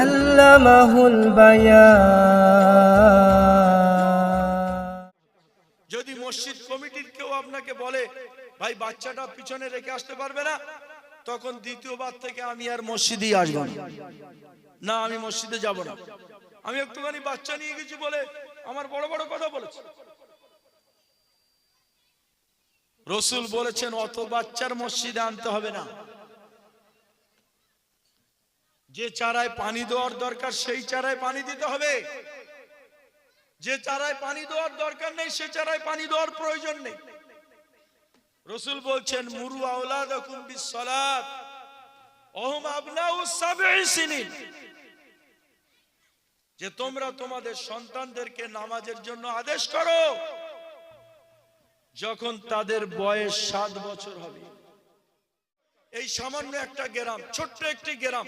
আল্লামাহুল যদি মসজিদ কমিটির কেউ আপনাকে বলে ভাই বাচ্চাটা পিছনে রেখে আসতে পারবে না তখন দ্বিতীয়বার থেকে আমি আর মসজিদেই আসব না। না আমি মসজিদে যাব না। আমি একটুখানি বাচ্চা নিয়ে গেছি বলে আমার বড় বড় কথা বলেছে। রসুল বলেছেন অত বাচ্চার মসজিদে আনতে হবে না। যে চারায় পানি দেওয়ার দরকার, সেই চারায় পানি দিতে হবে। যে চারায় পানি দেওয়ার দরকার নেই, সে চারায় পানি দেওয়ার প্রয়োজন নেই। রসুল বলছেন, মুরু আওলাদাকুম বিসসালাত, ওহুম আবনাউ সাবঈ সিনিন। যে তোমরা তোমাদের সন্তানদেরকে নামাজের জন্য আদেশ করো, যখন তাদের বয়স সাত বছর হবে। এই সামান্য একটা গ্রাম, ছোট্ট একটি গ্রাম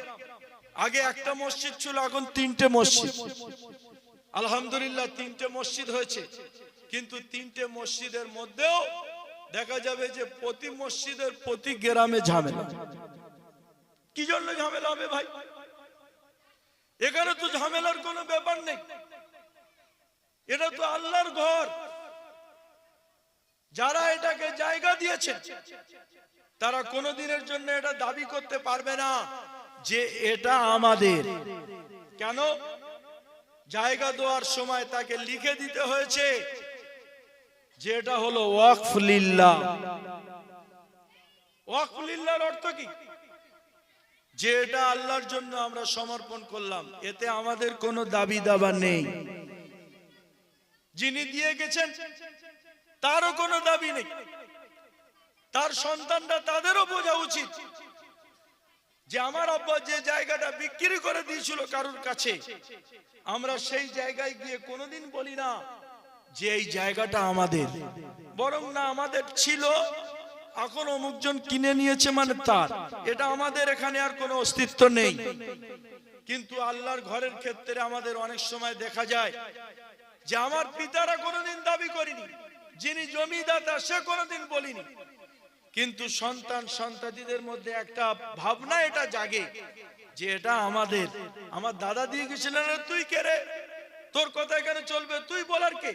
আগে একটা মসজিদ ছিল, এখন তিনটে মসজিদ। আলহামদুলিল্লাহ, তিনটে মসজিদ হয়েছে। কিন্তু তিনটে মসজিদের মধ্যেও দেখা যাবে যে প্রতি মসজিদের প্রতি গ্রামে ঝামেলা। কি জন্য ঝামেলা হবে ভাই? এখানে তো ঝামেলার কোনো ব্যাপার নেই। এটা তো আল্লাহর ঘর। যারা এটাকে জায়গা দিয়েছে, তারা কোনোদিনের জন্য এটা দাবি করতে পারবে না। যে এটা আমাদের। কেন? জায়গা দেওয়ার সময় তাকে লিখে দিতে হয়েছে যে এটা হলো অর্থ কি? যে এটা আল্লাহর জন্য আমরা সমর্পণ করলাম, এতে আমাদের কোনো দাবি দাবা নেই। যিনি দিয়ে গেছেন, তারও কোনো দাবি নেই। তার সন্তানরা তাদেরও বোঝা উচিত যে আমার আব্বা যে জায়গাটা বিক্রি করে দিয়েছিল কারুর কাছে, আমরা সেই জায়গায় গিয়ে কোনোদিন বলি না যে এই জায়গাটা আমাদের। বরং না আমাদের ছিল, এখন অমুকজন কিনে নিয়েছে মানে তার। এটা আমাদের এখানে আর কোনো অস্তিত্ব নেই। কিন্তু আল্লাহর ঘরের ক্ষেত্রে আমাদের অনেক সময় দেখা যায় যে আমার পিতারা কোনোদিন দাবি করিনি, যিনি জমিদাতা সে কোনোদিন বলিনি। কিন্তু সন্তান সন্তাতিদের মধ্যে একটা ভাবনা এটা জাগে যে এটা আমাদের। আমার দাদা দিয়ে গেছিলেন তুই কে রে? তোর কথা এখানে চলবে, তুই বলার কে?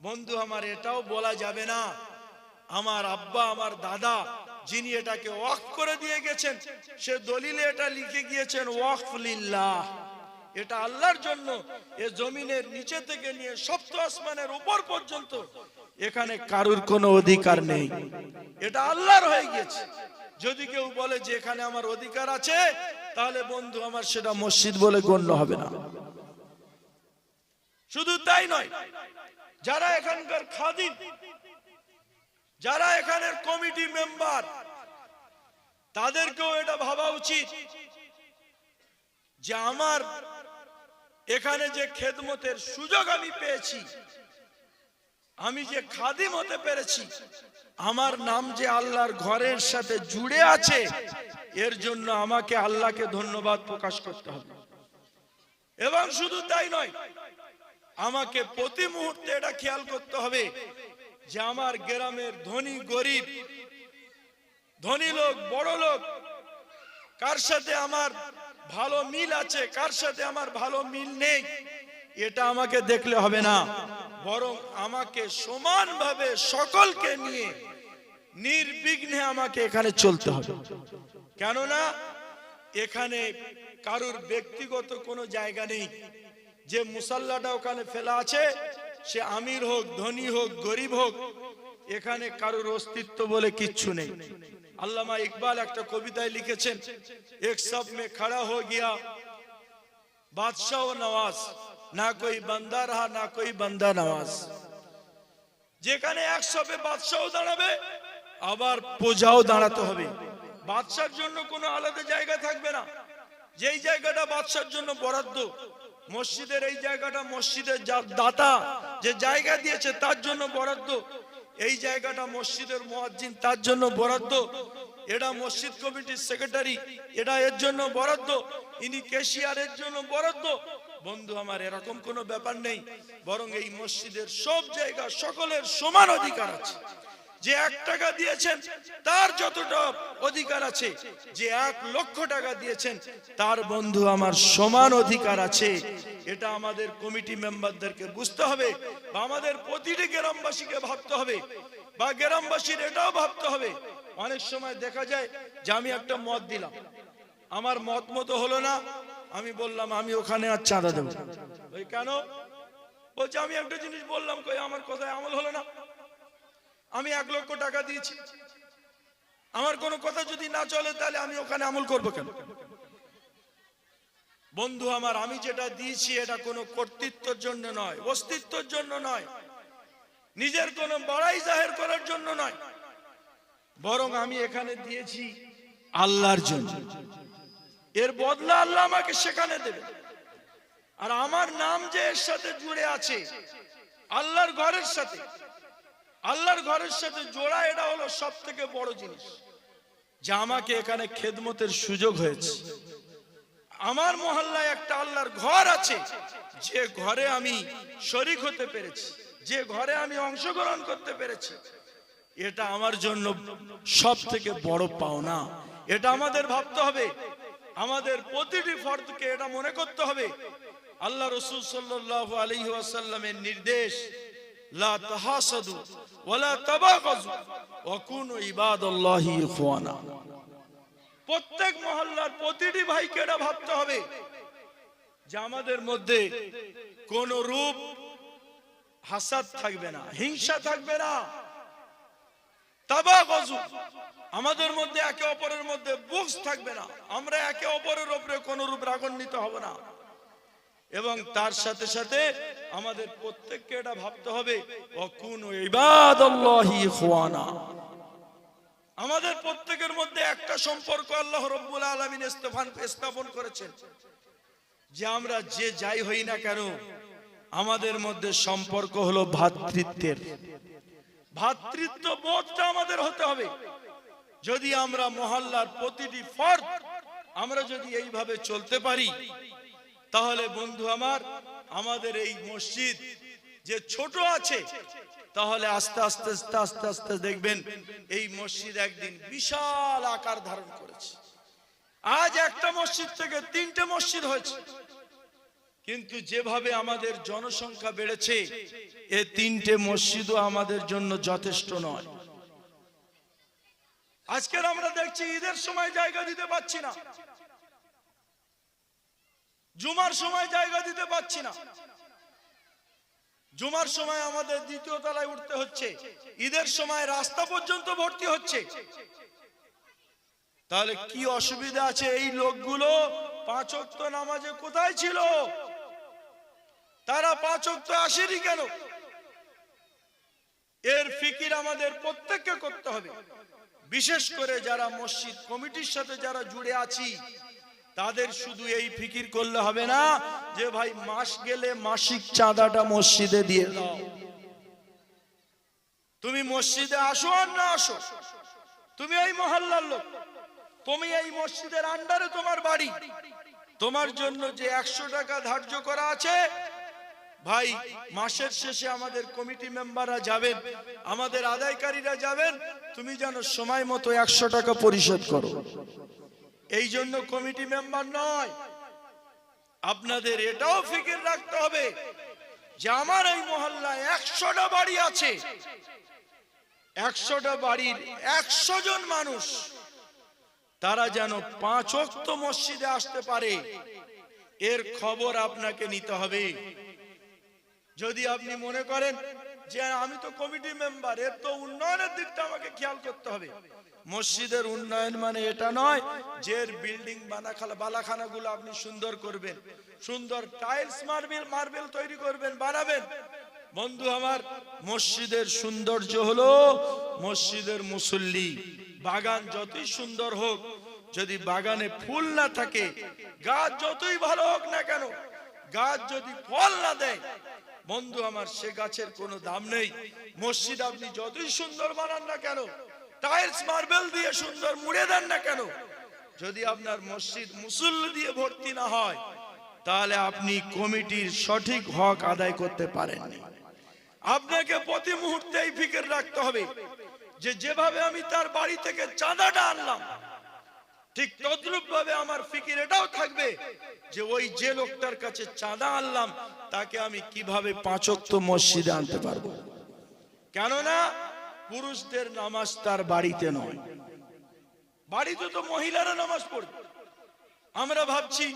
বন্ধু, আমার এটাও বলা যাবে না। আমার আব্বা, আমার দাদা যিনি এটাকে ওয়াকফ করে দিয়ে গেছেন, সে দলিলে এটা লিখে গিয়েছেন, ওয়াকফ লিল্লাহ। এটা আল্লাহর জন্য, এ জমিনের নিচে থেকে নিয়ে সপ্ত আসমানের উপর পর্যন্ত এখানে কারুর কোনো অধিকার নেই। এটা আল্লাহর হয়ে গেছে যদি কেউ বলে যে এখানে আমার অধিকার আছে তাহলে বন্ধু আমার সেটা মসজিদ বলে গণ্য হবে না। শুধু তাই নয় যারা এখানকার খাদিম যারা এখানের কমিটি মেম্বার তাদেরকেও এটা ভাবা উচিত যে আমার এখানে যে খেদমতের সুযোগ আমি পেয়েছি আমি যে খাদিম হতে পেরেছি, আমার নাম যে আল্লাহর ঘরের সাথে জুড়ে আছে, এর জন্য আমাকে আল্লাহকে ধন্যবাদ প্রকাশ করতে হবে। এবং শুধু তাই নয়, আমাকে প্রতি মুহূর্তে এটা খেয়াল করতে হবে যে আমার গ্রামের ধনী গরিব, ধনী লোক, বড় লোক, কার সাথে আমার ভালো মিল আছে, কার সাথে আমার ভালো মিল নেই, এটা আমাকে দেখলে হবে না। বরং আমাকে সমানভাবে সকলকে নিয়ে নির্বিঘ্নে আমাকে এখানে চলতে হবে। কেননা এখানে কারুর ব্যক্তিগত কোনো জায়গা নেই। যে মুসাল্লাটা ওখানে ফেলা আছে, সে আমির হোক, ধনী হোক, গরিব হোক, এখানে কারুর অস্তিত্ব বলে কিচ্ছু নেই। আল্লামা ইকবাল একটা কবিতায় লিখেছেন, এক সব মে খড়া হো গিয়া বাদশাহ ও নওয়াজ না কই বান্দা রাহা, না কই বান্দা নামাজ। যেখানে একসবে বাদশাহ দাঁড়াবে, আবার প্রজাও দাঁড়াতে হবে। বাদশার জন্য কোনো আলাদা জায়গা থাকবে না। যেই জায়গাটা বাদশার জন্য বরাদ্দ, মসজিদের এই জায়গাটা মসজিদের দাতা যে জায়গা দিয়েছে তার জন্য বরাদ্দ, এই জায়গাটা মসজিদের মুয়াজ্জিন তার জন্য বরাদ্দ এটা মসজিদ কমিটির সেক্রেটারি এটা এর জন্য বরাদ্দ, ইনি কেশিয়ারের জন্য বরাদ্দ বন্ধু আমার, এরকম কোনো ব্যাপার নেই। বরং এই মসজিদের সব জায়গা সকলের সমান অধিকার আছে। যে এক টাকা দিয়েছেন, তার যতটা অধিকার আছে, যে এক লক্ষ টাকা দিয়েছেন, তার বন্ধু আমার সমান অধিকার আছে। এটা আমাদের কমিটি মেম্বারদেরকে বুঝতে হবে বা আমাদের প্রতিটি গ্রামবাসীকে ভাবতে হবে বা গ্রামবাসীর এটাও ভাবতে হবে। অনেক সময় দেখা যায় যে আমি একটা মত দিলাম। আমার মত মতো হলো না আমি বললাম, আমি ওখানে আর চাঁদা দেবো ওই কেন? বলছে, আমি একটা জিনিস বললাম, কই, আমার কথায় আমল হলো না। আমি এক লক্ষ টাকা দিয়েছি। আমার কোনো কথা যদি না চলে, তাহলে আমি ওখানে আমল করব কেন? বন্ধু আমার, আমি যেটা দিয়েছি, এটা কোনো কর্তৃত্বের জন্য নয়, অস্তিত্বের জন্য নয়। নিজের কোনো বড়াই জাহের করার জন্য নয়। বরং আমি এখানে দিয়েছি আল্লাহর জন্য। এর বদলা আল্লাহ আমাকে সেখানে দেবে আর আমার নাম যে এর সাথে জুড়ে আছে, আল্লাহর ঘরের সাথে, আল্লাহর ঘরের সাথে জোড়া, এটা হলো সব থেকে বড় জিনিস। যে আমাকে এখানে খেদমতের সুযোগ হয়েছে। আমার মহল্লায় একটা আল্লাহর ঘর আছে, যে ঘরে আমি শরিক হতে পেরেছি, যে ঘরে আমি অংশগ্রহণ করতে পেরেছি। এটা আমার জন্য সব থেকে বড় পাওনা। এটা আমাদের ভাবতে হবে আমাদের প্রতিটি ফর্দকে এটা মনে করতে হবে। আল্লাহ রসুল সাল্লাল্লাহু আলাইহি ওয়াসাল্লামের নির্দেশ প্রত্যেক মহল্লার প্রতিটি ভাইকে এটা ভাবতে হবে যে আমাদের মধ্যে কোন রূপ হাসাদ থাকবে না, হিংসা থাকবে না। আমাদের মধ্যে একে অপরের মধ্যে বুকস থাকবে না। আমরা একে অপরের উপরে কোন রূপ রাগান্বিত হব না। এবং তার সাথে সাথে আমাদের প্রত্যেককে এটা ভাবতে হবে আমাদের প্রত্যেকের মধ্যে একটা সম্পর্ক আল্লাহ রব্বুল আলমিন স্থাপন করেছেন। যে আমরা যে যাই হই না কেন, আমাদের মধ্যে সম্পর্ক হলো ভ্রাতৃত্বের ভ্রাতৃত্ব বোধটা আমাদের হতে হবে। যদি আমরা মহল্লার প্রতিটি ফর্দ আমরা যদি এইভাবে চলতে পারি, তাহলে বন্ধু আমার, আমাদের এই মসজিদ যে ছোট আছে, তাহলে আস্তে আস্তে আস্তে আস্তে আস্তে দেখবেন এই মসজিদ একদিন বিশাল আকার ধারণ করেছে। আজ একটা মসজিদ থেকে তিনটে মসজিদ হয়েছে। কিন্তু যেভাবে আমাদের জনসংখ্যা বেড়েছে, এ তিনটে মসজিদও আমাদের জন্য যথেষ্ট নয়। আজকের আমরা দেখছি ঈদের সময় জায়গা দিতে পাচ্ছি না। জুমার সময় জায়গা দিতে পাচ্ছি না। জুমার সময় আমাদের দ্বিতীয় তলায় উঠতে হচ্ছে। ঈদের সময় রাস্তা পর্যন্ত ভর্তি হচ্ছে। তাহলে কি অসুবিধা আছে এই লোকগুলো? পাঁচ নামাজে কোথায় ছিল? তারা পাঁচ অক্ত আসেনি কেন? এর ফিকির আমাদের প্রত্যেককে করতে হবে। বিশেষ করে যারা মসজিদ কমিটির সাথে যারা জুড়ে আছি, তাদের শুধু এই ফিকির করলে হবে না যে, ভাই, মাস গেলে মাসিক চাঁদাটা মসজিদে দিয়ে দাও। তুমি মসজিদে আসো আর না আসো? তুমি এই মহল্লার লোক। তুমি এই মসজিদের আন্ডারে তোমার বাড়ি। তোমার জন্য যে একশো টাকা ধার্য করা আছে ভাই, মাসের শেষে আমাদের কমিটি মেম্বাররা যাবেন, আমাদের আদায়কারীরা যাবেন, তুমি যেন সময় মতো একশো টাকা পরিশোধ করো। এই জন্য কমিটি মেম্বার নয়, আপনাদের এটাও ফিকির রাখতে হবে যে আমার এই মহল্লায় একশোটা বাড়ি আছে। একশোটা বাড়ির একশো জন মানুষ, তারা যেন পাঁচ মসজিদে আসতে পারে। এর খবর আপনাকে নিতে হবে। যদি আপনি মনে করেন যে আমি তো কমিটি মেম্বার এর তো উন্নয়নের দিকটা আমাকে খেয়াল করতে হবে। মসজিদের উন্নয়ন মানে এটা নয় যে বিল্ডিং বানাখালা বালাখানাগুলো আপনি সুন্দর করবেন। সুন্দর টাইলস মার্বেল মার্বেল তৈরি করবেন, বানাবেন। বন্ধু আমার, মসজিদের সৌন্দর্য হলো মসজিদের মুসল্লি। বাগান যতই সুন্দর হোক, যদি বাগানে ফুল না থাকে, গাছ যতই ভালো হোক না কেন, গাছ যদি ফল না দেয় বন্ধু আমার, সে গাছের কোনো দাম নেই। মসজিদ আপনি যতই সুন্দর বানান না কেন, টাইলস, মার্বেল দিয়ে সুন্দর মুড়ে দেন না কেন? যদি আপনার মসজিদ মুসল্লি দিয়ে ভর্তি না হয়, তাহলে আপনি কমিটির সঠিক হক আদায় করতে পারেননি। আপনাকে প্রতি মুহূর্তে এই ফিকির রাখতে হবে যে যেভাবে আমি তার বাড়ি থেকে চাঁদাটা আনলাম ঠিক তদ্রুপ ভাবে আমার ফিকির এটাও থাকবে যে ওই যে লোকটার কাছে চাঁদা আনলাম, তাকে আমি কীভাবে পাঁচক্ত মসজিদে আনতে পারব? কেননা পুরুষদের নামাজ তার বাড়িতে নয়। বাড়িতে তো মহিলারা নামাজ পড়বে। আমরা ভাবছি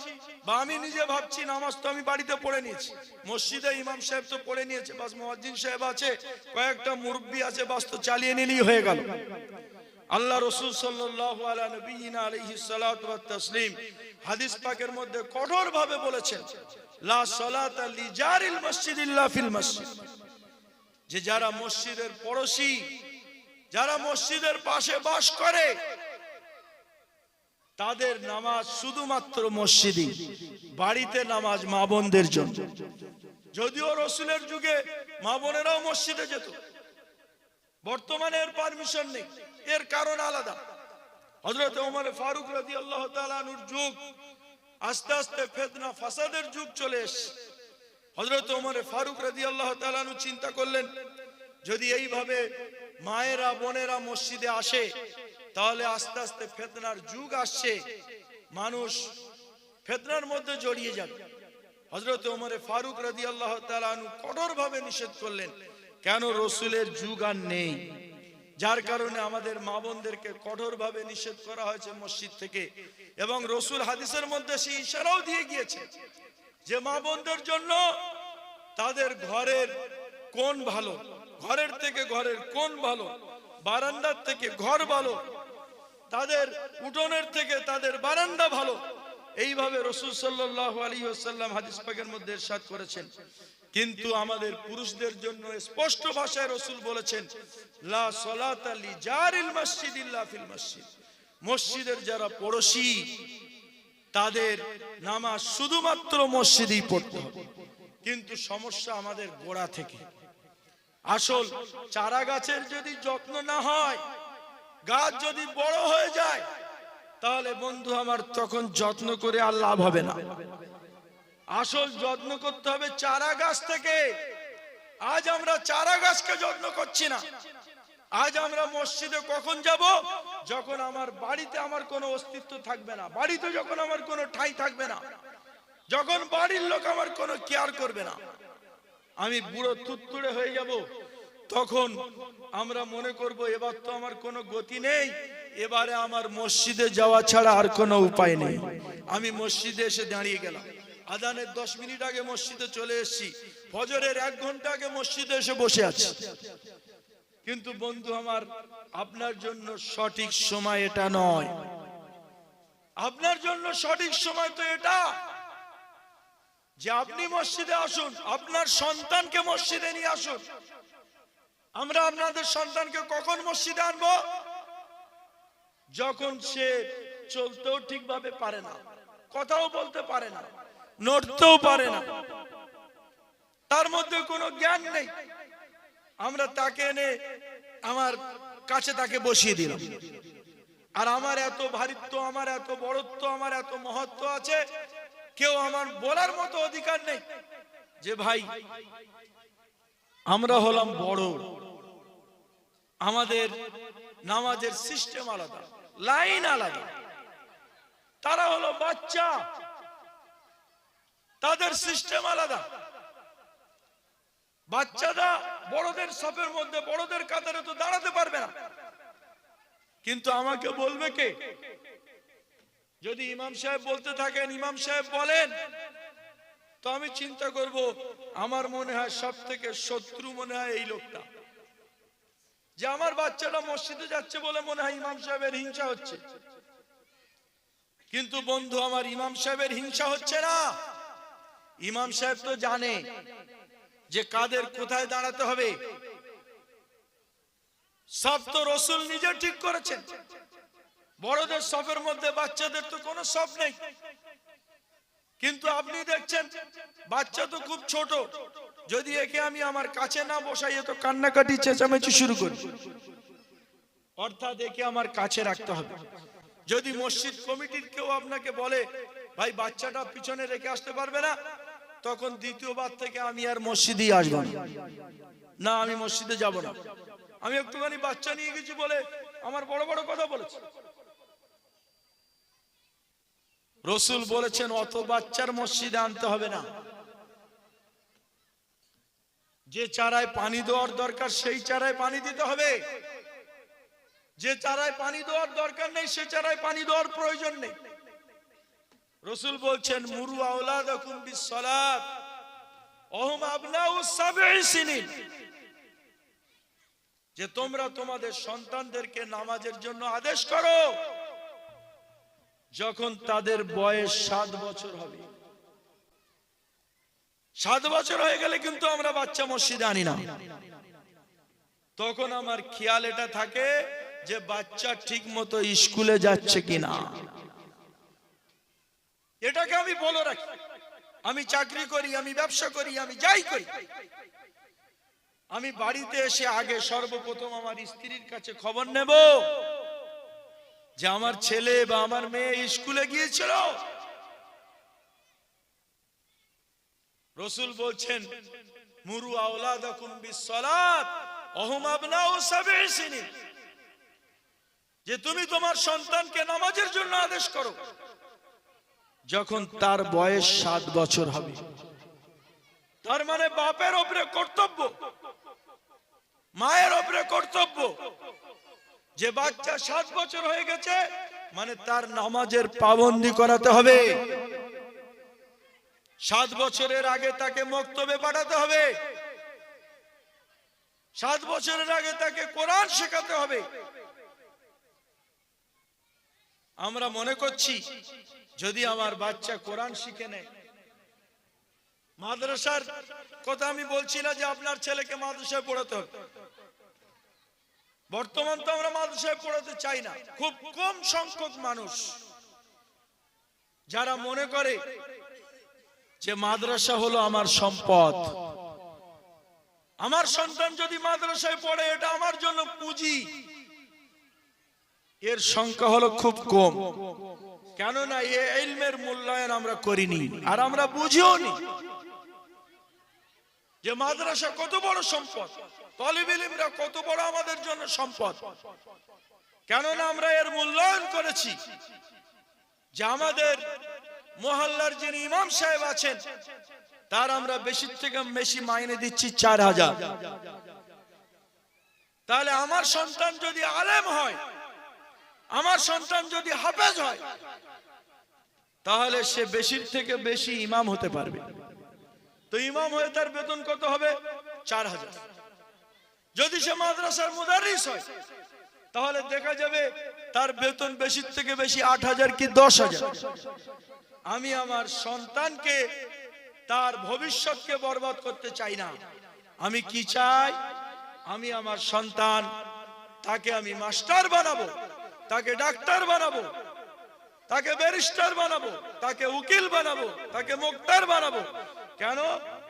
বা আমি নিজে ভাবছি নামাজ তো আমি বাড়িতে পড়ে নিয়েছি। মসজিদে ইমাম সাহেব তো পড়ে নিয়েছে, বাস মুয়াজ্জিন সাহেব আছে, কয়েকটা মুরব্বী আছে, বাস তো চালিয়ে নিলেই হয়ে গেল। আল্লাহ রসুল ওয়াত হাদিস পাকের মধ্যে কঠোর ভাবে বলেছেন যে যারা মসজিদের পড়োশি, যারা মসজিদের পাশে বাস করে তাদের নামাজ শুধুমাত্র মসজিদই, বাড়িতে নামাজ মা বোনদের জন্য। যদিও রসুলের যুগে মা বোনেরাও মসজিদে যেত, বর্তমানে এর পারমিশন নেই, এর কারণ আলাদা। হজরত ফারুক রাজি আল্লাহ তালানুর যুগ, আস্তে আস্তে ফেতনা ফাসাদের যুগ চলে এসছে। হজরত ওমর ফারুক রাজি আল্লাহ তালানু চিন্তা করলেন, যদি এইভাবে মায়েরা বোনেরা মসজিদে আসে তাহলে আস্তে আস্তে ফেতনার যুগ আসছে। মানুষ ফেতনার মধ্যে জড়িয়ে যাবে। হজরত ওমরে ফারুক রাজি আল্লাহ তালানু কঠোর ভাবে নিষেধ করলেন, কেন রসুলের যুগ আর নেই? যার কারণে আমাদের মা বোনদেরকে কঠোর ভাবে নিষেধ করা হয়েছে মসজিদ থেকে এবং রসুল হাদিসের মধ্যে সেই ইশারাও দিয়ে গিয়েছে যে মা বোনদের জন্য তাদের ঘরের কোন ভালো, ঘরের থেকে ঘরের কোন ভালো বারান্দার থেকে ঘর ভালো। তাদের উঠোনের থেকে তাদের বারান্দা ভালো। এইভাবে রসুল সাল্লাহ আলী আসাল্লাম হাদিস পাকের মধ্যে ইরশাদ করেছেন। কিন্তু আমাদের পুরুষদের জন্য স্পষ্ট ভাষায় রসুল বলেছেন, লা সলাতা লিজারিল মসজিদ মসজিদ। মসজিদের যারা পড়োশি, তাদের নামাজ শুধুমাত্র মসজিদেই পড়তে হবে। কিন্তু সমস্যা আমাদের গোড়া থেকে। আসল চারা গাছের যদি যত্ন না হয়, গাছ যদি বড় হয়ে যায়, তাহলে বন্ধু আমার তখন যত্ন করে আর লাভ হবে না। আসল যত্ন করতে হবে চারা গাছ থেকে। আজ আমরা চারা গাছকে যত্ন করছি না। আজ আমরা মসজিদে কখন যাব? যখন আমার বাড়িতে আমার কোনো অস্তিত্ব থাকবে না। বাড়িতে যখন আমার কোনো ঠাঁই থাকবে না। যখন বাড়ির লোক আমার কোনো কেয়ার করবে না। আমি বুড়ো তুত্তুড়ে হয়ে যাব। তখন আমরা মনে করব, এবার তো আমার কোনো গতি নেই। এবারে আমার মসজিদে যাওয়া ছাড়া আর কোনো উপায় নেই। আমি মসজিদে এসে দাঁড়িয়ে গেলাম। আদানের দশ মিনিট আগে মসজিদে চলে এসেছি। ফজরের এক ঘণ্টা আগে মসজিদে এসে বসে আছি। কিন্তু বন্ধু আমার, আপনার জন্য সঠিক সময় এটা নয়। আপনার জন্য সঠিক সময় তো এটা। যে আপনি মসজিদে আসুন, আপনার সন্তানকে মসজিদে নিয়ে আসুন। আমরা আপনাদের সন্তানকে কখন মসজিদে আনব? যখন সে চলতেও ঠিকভাবে পারে না, কথাও বলতে পারে না, নড়তেও পারে না। তার মধ্যে কোনো জ্ঞান নেই। আমরা তাকে এনে আমার কাছে তাকে বসিয়ে দিলাম। আর আমার এত ভারিত্ব, আমার এত বড়ত্ব, আমার এত মহত্ব আছে কেউ আমার বলার মতো অধিকার নেই। যে ভাই, আমরা হলাম বড়। আমাদের নামাজের সিস্টেম আলাদা লাইন আলাদা। তারা হলো বাচ্চা। তাদের সিস্টেম আলাদা। বাচ্চারা বড়দের সফের মধ্যে, বড়দের কাতারে তো দাঁড়াতে পারবে না। কিন্তু আমাকে বলবে কে? যদি ইমাম সাহেব বলতে থাকেন, ইমাম সাহেব বলেন, তো আমি চিন্তা করব, আমার মনে হয় সব থেকে শত্রু মনে হয় এই লোকটা। যে আমার বাচ্চাটা মসজিদে যাচ্ছে বলে মনে হয় ইমাম সাহেবের হিংসা হচ্ছে। কিন্তু বন্ধু, আমার ইমাম সাহেবের হিংসা হচ্ছে না। ইমাম সাহেব তো জানে যে কাদের কোথায় দাঁড়াতে হবে। সব তো রসুল নিজে ঠিক করেছেন। বড়দের সফের মধ্যে, বাচ্চাদের তো কোনো সব নেই। কিন্তু আপনি দেখছেন, বাচ্চা তো খুব ছোট। যদি একে আমি আমার কাছে না বসাই তো কান্নাকাটি চেঁচামেচি শুরু করি। অর্থাৎ একে আমার কাছে রাখতে হবে। যদি মসজিদ কমিটির কেউ আপনাকে বলে, ভাই, বাচ্চাটা পিছনে রেখে আসতে পারবে না, তখন দ্বিতীয়বার থেকে আমি আর মসজিদেই আসব না। না, আমি মসজিদে যাব না। আমি একটুখানি বাচ্চা নিয়ে গেছি বলে আমার বড় বড় কথা বলেছে। রসুল বলেছেন, অত বাচ্চার মসজিদে আনতে হবে না। যে চারায় পানি দেওয়ার দরকার, সেই চারায় পানি দিতে হবে। যে চারায় পানি দেওয়ার দরকার নেই, সে চারায় পানি দেওয়ার প্রয়োজন নেই। রসুল বলছেন, মুরু ওহুম আবনাউ সাবঈ সিনিন। যে তোমরা তোমাদের সন্তানদেরকে নামাজের জন্য আদেশ করো। যখন তাদের বয়স সাত বছর হবে। সাত বছর হয়ে গেলে কিন্তু আমরা বাচ্চা মসজিদে আনি না। তখন আমার খেয়াল এটা থাকে যে বাচ্চা ঠিক মতো স্কুলে যাচ্ছে কিনা। এটাকে আমি বলে রাখি। আমি চাকরি করি, আমি ব্যবসা করি, আমি যাই করি। আমি বাড়িতে এসে আগে সর্বপ্রথম আমার স্ত্রীর কাছে খবর নেব। যে আমার ছেলে বা আমার মেয়ে স্কুলে গিয়েছিল। রসুল বলছেন, মুরু আওলাদাকুম যে তুমি তোমার সন্তানকে নামাজের জন্য আদেশ করো, যখন তার বয়স সাত বছর হবে। তার মানে বাপের ওপরে কর্তব্য, মায়ের ওপরে কর্তব্য। যে বাচ্চা সাত বছর হয়ে গেছে মানে তার নামাজের পাবন্দি করাতে হবে। সাত বছরের আগে তাকে মক্তবে পাঠাতে হবে। সাত বছরের আগে তাকে কোরআন শেখাতে হবে। আমরা মনে করছি, যদি আমার বাচ্চা কোরআন শিখে নেয়। মাদ্রাসার কথা আমি বলছি না যে আপনার ছেলেকে মাদ্রাসায় পড়াতে হবে। বর্তমান তো আমরা মাদ্রাসায় পড়াতে চাই না। খুব কম সংখ্যক মানুষ যারা মনে করে যে মাদ্রাসা হলো আমার সম্পদ। আমার সন্তান যদি মাদ্রাসায় পড়ে, এটা আমার জন্য পুঁজি। এর সংখ্যা হলো খুব কম। কেননা এ মূল্যায়ন আমরা করিনি আর আমরা বুঝিও নি যে মাদ্রাসা কত বড় সম্পদ। তলিবিলিমরা কত বড় আমাদের জন্য সম্পদ। কেননা আমরা এর মূল্যায়ন করেছি যে আমাদের মহল্লার যিনি ইমাম সাহেব আছেন, তার আমরা বেশি থেকে বেশি মাইনে দিচ্ছি চার হাজার। তাহলে আমার সন্তান যদি আলেম হয়, আমার সন্তান যদি হাফেজ হয়, তাহলে সে বেশির থেকে বেশি ইমাম হতে পারবে। তো ইমাম হয়ে তার বেতন কত হবে? চার হাজার। যদি সে মাদ্রাসার মুদারিস হয়, তাহলে দেখা যাবে তার বেতন বেশির থেকে বেশি আট হাজার কি দশ হাজার। আমি আমার সন্তানকে তার ভবিষ্যৎকে বরবাদ করতে চাই না। আমি কি চাই? আমি আমার সন্তান, তাকে আমি মাস্টার বানাবো, তাকে ডাক্তার বানাবো, তাকে ব্যারিস্টার বানাবো, তাকে উকিল বানাবো, তাকে মুক্তার বানাবো। কেন?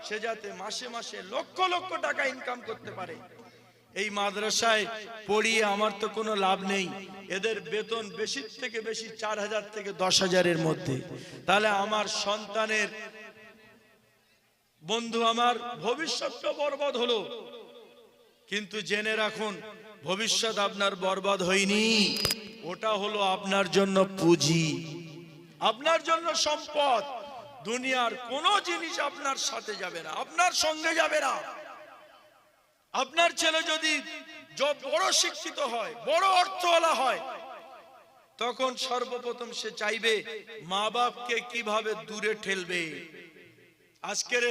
সে যাতে মাসে মাসে লক্ষ লক্ষ টাকা ইনকাম করতে পারে। এই মাদ্রাসায় পড়িয়ে আমার তো কোনো লাভ নেই। এদের বেতন বেশি থেকে বেশি চার হাজার থেকে দশ হাজারের মধ্যে। তাহলে আমার সন্তানের বন্ধু আমার ভবিষ্যৎটা বরবাদ হলো। কিন্তু জেনে রাখুন, ভবিষ্যৎ আপনার বরবাদ হয়নি। ওটা হলো আপনার জন্য পুঁজি। আপনার জন্য সম্পদ। দুনিয়ার কোনো জিনিস আপনার সাথে যাবে না, আপনার সঙ্গে যাবে না। আপনার ছেলে যদি বড় শিক্ষিত হয়, বড় অর্থওয়ালা হয়, তখন সর্বপ্রথম সে চাইবে মা বাপকে কীভাবে দূরে ঠেলবে। আজকের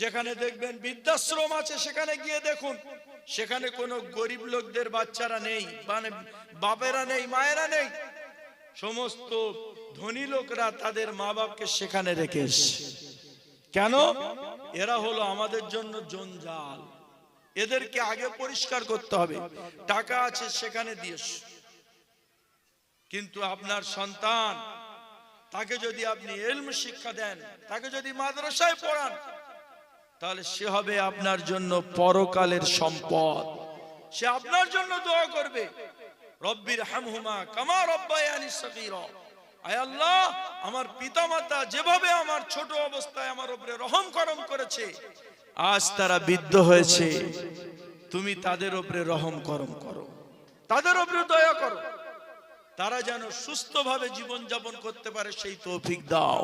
যেখানে দেখবেন বৃদ্ধাশ্রম আছে, সেখানে গিয়ে দেখুন, সেখানে কোনো গরিব লোকদের বাচ্চারা নেই মানে বাপেরা নেই, মায়েরা নেই। সমস্ত ধনী লোকরা তাদের মা বাপকে সেখানে রেখে কেন? এরা হলো আমাদের জন্য জঞ্জাল। এদেরকে আগে পরিষ্কার করতে হবে। টাকা আছে সেখানে দিয়ে কিন্তু আপনার সন্তান, তাকে যদি আপনি এলম শিক্ষা দেন, তাকে যদি মাদ্রাসায় পড়ান, তাহলে সে হবে আপনার জন্য পরকালের সম্পদ। সে আপনার জন্য দোয়া করবে। রব্বির হামহুমা কামা রব্বায়ানি সগীরা। আয় আল্লাহ, আমার পিতামাতা যেভাবে আমার ছোট অবস্থায় আমার উপরে রহম করম করেছে আজ তারা বিদ্ধ হয়েছে। তুমি তাদের উপরে রহম করম করো। তাদের উপরে দয়া করো। তারা যেন সুস্থভাবে জীবন যাপন করতে পারে, সেই তৌফিক দাও।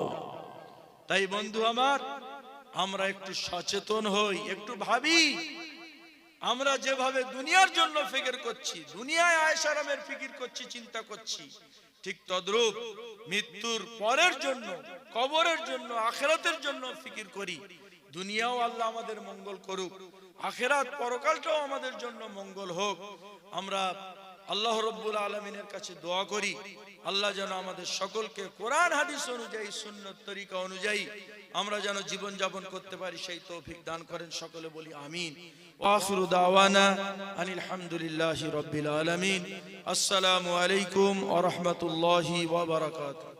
তাই বন্ধু আমার, আমরা একটু সচেতন হই, একটু ভাবি। আমরা যেভাবে দুনিয়ার জন্য ফিকির করছি, দুনিয়ায় আয়সারামের ফিকির করছি, চিন্তা করছি, ঠিক তদ্রূপ মৃত্যুর পরের জন্য, কবরের জন্য, আখেরাতের জন্য ফিকির করি। দুনিয়াও আল্লাহ আমাদের মঙ্গল করুক, আখেরাত পরকালটাও আমাদের জন্য মঙ্গল হোক। আমরা আল্লাহ রব্বুল আলমিনের কাছে দোয়া করি, আল্লাহ যেন আমাদের সকলকে কোরআন, হাদিস অনুযায়ী, সুন্নত তরিকা অনুযায়ী আমরা যেন জীবন যাপন করতে পারি, সেই তৌফিক দান করেন, সকলে বলি আমিন। ওয়াখিরু দাওয়ানা আনিল হামদুলিল্লাহি রাব্বিল আলামিন। আসসালামু আলাইকুম ওয়া রাহমাতুল্লাহি ওয়া বারাকাতুহু।